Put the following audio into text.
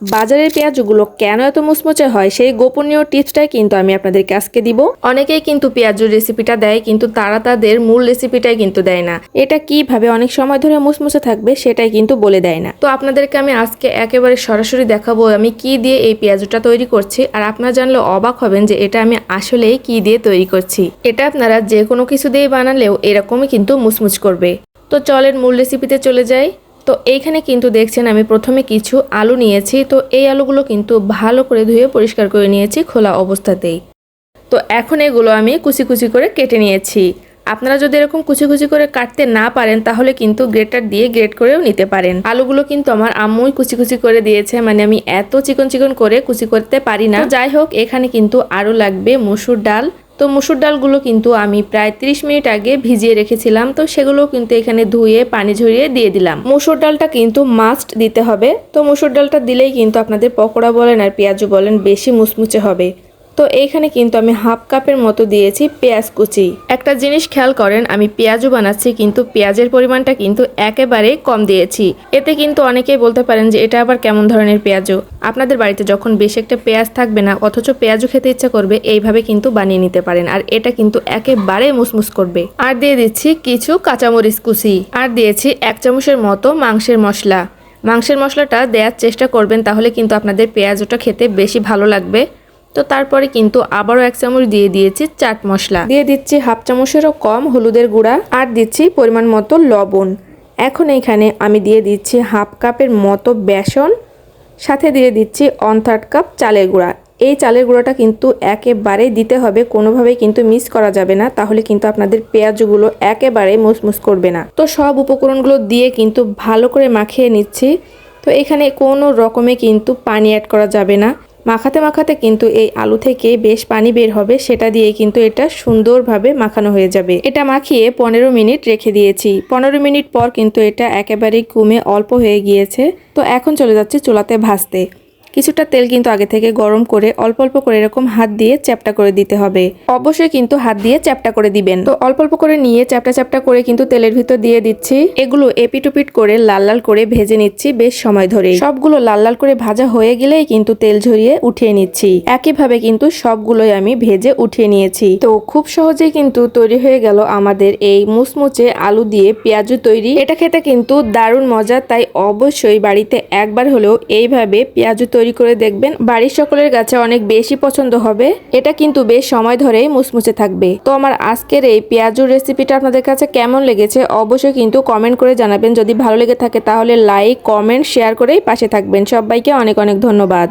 বাজারের পেঁয়াজগুলো কেন এত মুচমুচে হয় সেই গোপনীয় টিপসটাই কিন্তু আমি আপনাদেরকে আজকে দিব। অনেকেই কিন্তু পেঁয়াজুর রেসিপিটা দেয়, কিন্তু তারা তাদের মূল রেসিপিটাই কিন্তু দেয় না। এটা কীভাবে অনেক সময় ধরে মুচমুচে থাকবে সেটাই কিন্তু বলে দেয় না। তো আপনাদেরকে আমি আজকে একেবারে সরাসরি দেখাবো আমি কি দিয়ে এই পেঁয়াজুটা তৈরি করছি, আর আপনারা জানলে অবাক হবেন যে এটা আমি আসলেই কি দিয়ে তৈরি করছি। এটা আপনারা যে কোনো কিছু দিয়ে বানালেও এরকমই কিন্তু মুচমুচ করবে। তো চলেন মূল রেসিপিতে চলে যাই। তো এইখানে কিন্তু দেখছেন আমি প্রথমে কিছু আলু নিয়েছি। তো এই আলুগুলো কিন্তু ভালো করে ধুয়ে পরিষ্কার করে নিয়েছি খোলা অবস্থাতেই। তো এখন এগুলো আমি কুচি কুচি করে কেটে নিয়েছি। আপনারা যদি এরকম কুচি কুচি করে কাটতে না পারেন, তাহলে কিন্তু গ্রেটার দিয়ে গ্রেট করেও নিতে পারেন। আলুগুলো কিন্তু আমার আম্মুই কুচি কুচি করে দিয়েছে মানে আমি এত চিকন চিকন করে কুচি করতে পারি না। যাই হোক, এখানে কিন্তু আরও লাগবে মসুর ডাল তো মুসুর ডালগুলো কিন্তু আমি প্রায় 30 মিনিট আগে ভিজিয়ে রেখেছিলাম। তো সেগুলো কিন্তু এখানে ধুয়ে, পানি ঝরিয়ে দিয়ে দিলাম। মুসুর ডালটা কিন্তু মাস্ট দিতে হবে। তো মুসুর ডালটা দিলেই কিন্তু আপনাদের পকোড়া বলেন আর পেঁয়াজু বলেন বেশি মুচমুচে হবে। তো এইখানে কিন্তু আমি হাফ কাপের মতো দিয়েছি পেঁয়াজ কুচি। একটা জিনিস খেয়াল করেন, আমি পেঁয়াজও বানাচ্ছি, কিন্তু পেঁয়াজের পরিমাণটা কিন্তু একেবারে কম দিয়েছি। এতে কিন্তু অনেকেই বলতে পারেন যে, এটা আবার কেমন ধরনের পেঁয়াজও আপনাদের বাড়িতে যখন বেশি একটা পেঁয়াজ থাকবে না, অথচ পেঁয়াজও খেতে ইচ্ছা করবে, এইভাবে কিন্তু বানিয়ে নিতে পারেন, আর এটা কিন্তু একেবারে মুসমুস করবে। আর দিয়ে দিচ্ছি কিছু কাঁচামরিচ কুচি, আর দিয়েছি এক চামচের মতো মাংসের মশলা। মাংসের মশলাটা দেওয়ার চেষ্টা করবেন, তাহলে কিন্তু আপনাদের পেঁয়াজটা খেতে বেশি ভালো লাগবে। তো তারপরে কিন্তু আবারও এক চামচ দিয়ে দিয়েছি চাট মশলা। দিয়ে দিচ্ছি হাফ চামচেরও কম হলুদের গুঁড়া আর দিচ্ছি পরিমাণ মতো লবণ। এখন এখানে আমি দিয়ে দিচ্ছি হাফ কাপের মতো বেসন, সাথে দিয়ে দিচ্ছি অন থার্ড কাপ চালের গুঁড়া। এই চালের গুঁড়োটা কিন্তু একেবারেই দিতে হবে, কোনোভাবেই কিন্তু মিস করা যাবে না, তাহলে কিন্তু আপনাদের পেঁয়াজগুলো একেবারে মুসমুস করবে না। তো সব উপকরণগুলো দিয়ে কিন্তু ভালো করে মাখিয়ে নিচ্ছি। তো এখানে কোনো রকমে কিন্তু পানি অ্যাড করা যাবে না। মাখাতে মাখাতে কিন্তু এই আলু থেকে বেশ পানি বের হবে, সেটা দিয়ে কিন্তু এটা সুন্দরভাবে মাখানো হয়ে যাবে। এটা মাখিয়ে পনেরো মিনিট রেখে দিয়েছি। পনেরো মিনিট পর কিন্তু এটা একেবারেই কমে অল্প হয়ে গিয়েছে। তো এখন চলে যাচ্ছে চুলাতে ভাজতে। কিছুটা তেল কিন্তু আগে থেকে গরম করে অল্প অল্প করে এরকম হাত দিয়ে চ্যাপটা করে দিতে হবে। অবশ্যই কিন্তু হাত দিয়ে চ্যাপটা করে দিবেন। তো অল্প অল্প করে নিয়ে চ্যাপটা চ্যাপটা করে কিন্তু তেলের ভিতর দিয়ে দিচ্ছি। এগুলো এপিটুপিট করে লাল লাল করে ভেজে নিচ্ছি বেশ সময় ধরে। সবগুলো লাল লাল করে ভাজা হয়ে গেলেই কিন্তু তেল ঝরিয়ে উঠিয়ে নিচ্ছি। একইভাবে কিন্তু সবগুলোই আমি ভেজে উঠিয়ে নিয়েছি। তো খুব সহজেই কিন্তু তৈরি হয়ে গেল আমাদের এই মুচমুচে আলু দিয়ে পেঁয়াজু তৈরি। এটা খেতে কিন্তু দারুণ মজা, তাই অবশ্যই বাড়িতে একবার হলেও এইভাবে পেঁয়াজু তৈরি করে দেখবেন। বাড়ির সকলের কাছে অনেক বেশি পছন্দ হবে। এটা কিন্তু বেশ সময় ধরেই মুচমুচে থাকবে। তো আমার আজকের এই পেঁয়াজুর রেসিপিটা আপনাদের কাছে কেমন লেগেছে অবশ্যই কিন্তু কমেন্ট করে জানাবেন। যদি ভালো লেগে থাকে তাহলে লাইক কমেন্ট শেয়ার করেই পাশে থাকবেন। সবাইকে অনেক অনেক ধন্যবাদ।